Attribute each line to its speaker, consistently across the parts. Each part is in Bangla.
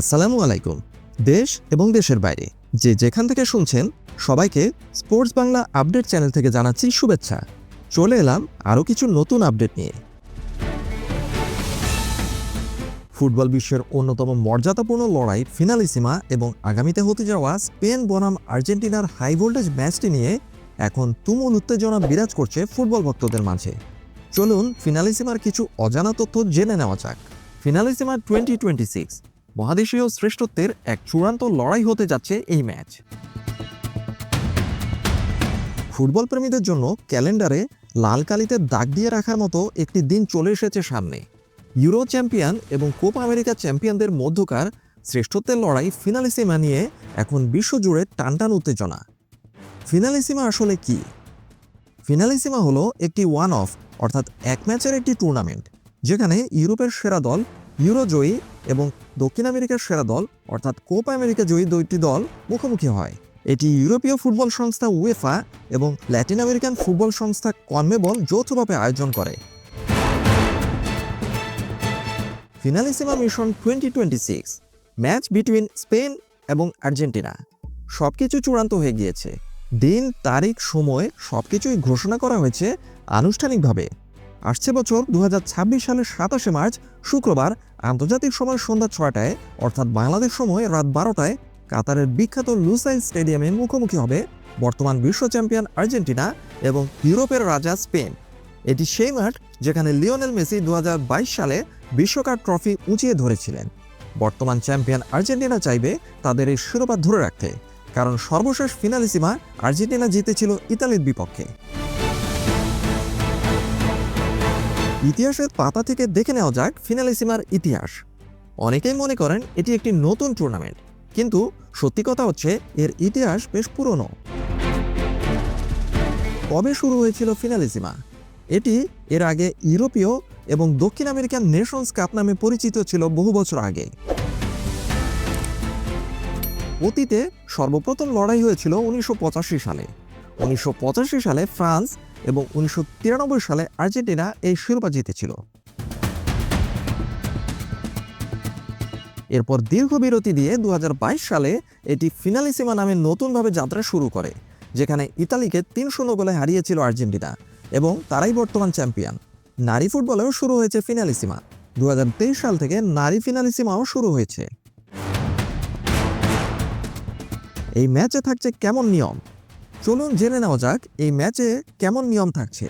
Speaker 1: আসসালামু আলাইকুম। দেশ এবং দেশের বাইরে। যে যেখান থেকে শুনছেন, সবাইকে স্পোর্টস বাংলা আপডেট চ্যানেল থেকে জানাচ্ছি শুভেচ্ছা। চলে এলাম আরও কিছু নতুন আপডেট নিয়ে। ফুটবল বিশ্বের অন্যতম মর্যাদাপূর্ণ লড়াই ফিনালিসিমা এবং আগামীতে হতে যাওয়া স্পেন বনাম আর্জেন্টিনার হাই ভোল্টেজ ম্যাচটি নিয়ে এখন তুমুল উত্তেজনা বিরাজ করছে ফুটবল ভক্তদের মাঝে। চলুন ফিনালিসিমার কিছু অজানা তথ্য জেনে নেওয়া যাক। ফিনালিসিমা টোয়েন্টি টোয়েন্টি সিক্স মহাদেশীয় শ্রেষ্ঠত্বের এক চূড়ান্ত লড়াই হতে যাচ্ছে এই ম্যাচ। ফুটবল প্রেমীদের জন্য ক্যালেন্ডারে লাল কালিতে দাগ দিয়ে রাখার মতো একটি দিন চলে এসেছে সামনে। ইউরো চ্যাম্পিয়ন এবং কোপ আমেরিকা চ্যাম্পিয়নদের মধ্যকার শ্রেষ্ঠত্বের লড়াই ফিনালিসিমা নিয়ে এখন বিশ্বজুড়ে টানটান উত্তেজনা। ফিনালিসিমা আসলে কি? ফিনালিসিমা হলো একটি ওয়ান অফ অর্থাৎ এক ম্যাচের একটি টুর্নামেন্ট যেখানে ইউরোপের সেরা দল ইউরো জয়ী এবং দক্ষিণ আমেরিকার সেরা দল, অর্থাৎ কোপা আমেরিকা জয়ী দুইটি দল মুখোমুখি হয়। এটি ইউরোপীয় ফুটবল সংস্থা উয়েফা এবং ল্যাটিন আমেরিকান ফুটবল সংস্থা কনমেবল যৌথভাবে আয়োজন করে। Finalissima mission twenty twenty six match between Spain এবং আর্জেন্টিনা সব কিছু চূড়ান্ত হয়ে গিয়েছে। দিন, তারিখ, সময় সব কিছুই ঘোষণা করা হয়েছে আনুষ্ঠানিকভাবে। আসছে বছর দু হাজার ছাব্বিশ সালের সাতাশে মার্চ, শুক্রবার, আন্তর্জাতিক সময় সন্ধ্যা ছয়টায়, অর্থাৎ বাংলাদেশ সময় রাত বারোটায়, কাতারের বিখ্যাত লুসাইল স্টেডিয়ামে মুখোমুখি হবে বর্তমান বিশ্ব চ্যাম্পিয়ন আর্জেন্টিনা এবং ইউরোপের রাজা স্পেন। এটি সেই মাঠ যেখানে লিওনেল মেসি দু হাজার বাইশ সালে বিশ্বকাপ ট্রফি উঁচিয়ে ধরেছিলেন। বর্তমান চ্যাম্পিয়ন আর্জেন্টিনা চাইবে তাদের এই শিরোপা ধরে রাখতে, কারণ সর্বশেষ ফিনালিসিমা আর্জেন্টিনা জিতেছিল ইতালির বিপক্ষে। ইতিহাসের পাতা থেকে দেখে নেওয়া যাক ফিনালিসিমার ইতিহাস। অনেকেই মনে করেন এটি একটি নতুন টুর্নামেন্ট কিন্তু সত্যি কথা হচ্ছে এর ইতিহাস বেশ পুরনো। কবে শুরু হয়েছিল ফিনালিসিমা এটি এর আগে ইউরোপীয় এবং দক্ষিণ আমেরিকান নেশনস কাপ নামে পরিচিত ছিল বহু বছর আগে। অতীতে সর্বপ্রথম লড়াই হয়েছিল উনিশশো পঁচাশি সালে। উনিশশো পঁচাশি সালে ফ্রান্স এবং উনিশশো তিরানব্বই সালে আর্জেন্টিনা এই শিরোপা জিতেছিল। এরপর দীর্ঘ বিরতি দিয়ে দু হাজার বাইশ সালে এটি ফিনালিসিমা নামে নতুনভাবে যাত্রা শুরু করে, যেখানে ইতালিকে তিন শূন্য গোলে হারিয়েছিল আর্জেন্টিনা এবং তারাই বর্তমান চ্যাম্পিয়ন। নারী ফুটবলেও শুরু হয়েছে ফিনালিসিমা। দু হাজার তেইশ সাল থেকে নারী ফিনালিসিমাও শুরু হয়েছে। এই ম্যাচে থাকছে কেমন নিয়ম? চলুন জেনে নেওয়া যাক, এই ম্যাচে কেমন নিয়ম থাকছে।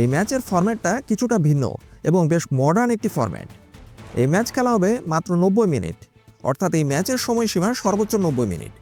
Speaker 1: এই ম্যাচের ফরম্যাটটা কিছুটা ভিন্ন এবং বেশ মডার্ন একটি ফরম্যাট। এই ম্যাচ খেলা হবে মাত্র নব্বই মিনিট, অর্থাৎ এই ম্যাচের সময়সীমা সর্বোচ্চ নব্বই মিনিট।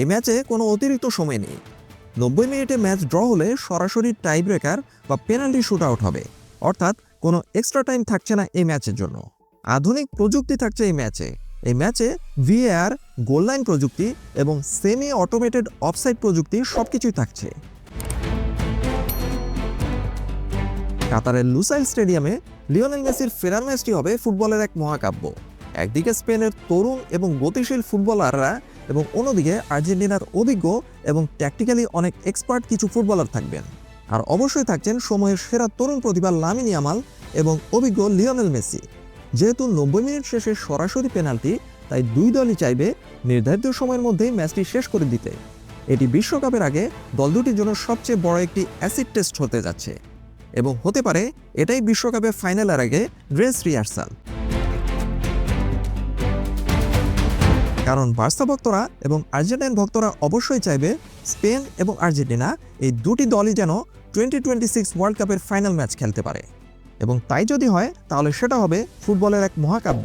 Speaker 1: এই ম্যাচে কোনো অতিরিক্ত সময় নেই। নব্বই মিনিটে ম্যাচ ড্র হলে সরাসরি টাই ব্রেকার বা পেনাল্টি শুট আউট হবে, অর্থাৎ কোনো এক্সট্রা টাইম থাকছে না এই ম্যাচের জন্য। আধুনিক প্রযুক্তি থাকছে এই ম্যাচে। এই ম্যাচে ভিএআর গোল লাইন প্রযুক্তি এবং সেমি অটোমেটেড অফসাইড প্রযুক্তি সব কিছুই থাকছে। কাতারের লুসাইল স্টেডিয়ামে লিওনেল মেসির ফেরার ম্যাচটি হবে ফুটবলের এক মহাকাব্য। একদিকে স্পেনের তরুণ এবং গতিশীল ফুটবলাররা এবং অন্যদিকে আর্জেন্টিনার অভিজ্ঞ এবং ট্যাকটিক্যালি অনেক এক্সপার্ট কিছু ফুটবলার থাকবেন। আর অবশ্যই থাকছেন সময়ের সেরা তরুণ প্রতিভা লামিন ইয়ামাল এবং অভিজ্ঞ লিওনেল মেসি। যেহেতু নব্বই মিনিট শেষে সরাসরি পেনাল্টি তাই দুই দলই চাইবে নির্ধারিত সময়ের মধ্যেই ম্যাচটি শেষ করে দিতে। এটি বিশ্বকাপের আগে দল দুটির জন্য সবচেয়ে বড় একটি অ্যাসিড টেস্ট হতে যাচ্ছে। এবং হতে পারে এটাই বিশ্বকাপের ফাইনালের আগে ড্রেস রিহার্সাল। কারণ বার্সা ভক্তরা এবং আর্জেন্টাইন ভক্তরা অবশ্যই চাইবে স্পেন এবং আর্জেন্টিনা এই দুটি দলই যেন টোয়েন্টি টোয়েন্টি সিক্স ওয়ার্ল্ড কাপের ফাইনাল ম্যাচ খেলতে পারে। এবং তাই যদি হয়, তাহলে সেটা হবে ফুটবলের এক মহাকাব্য।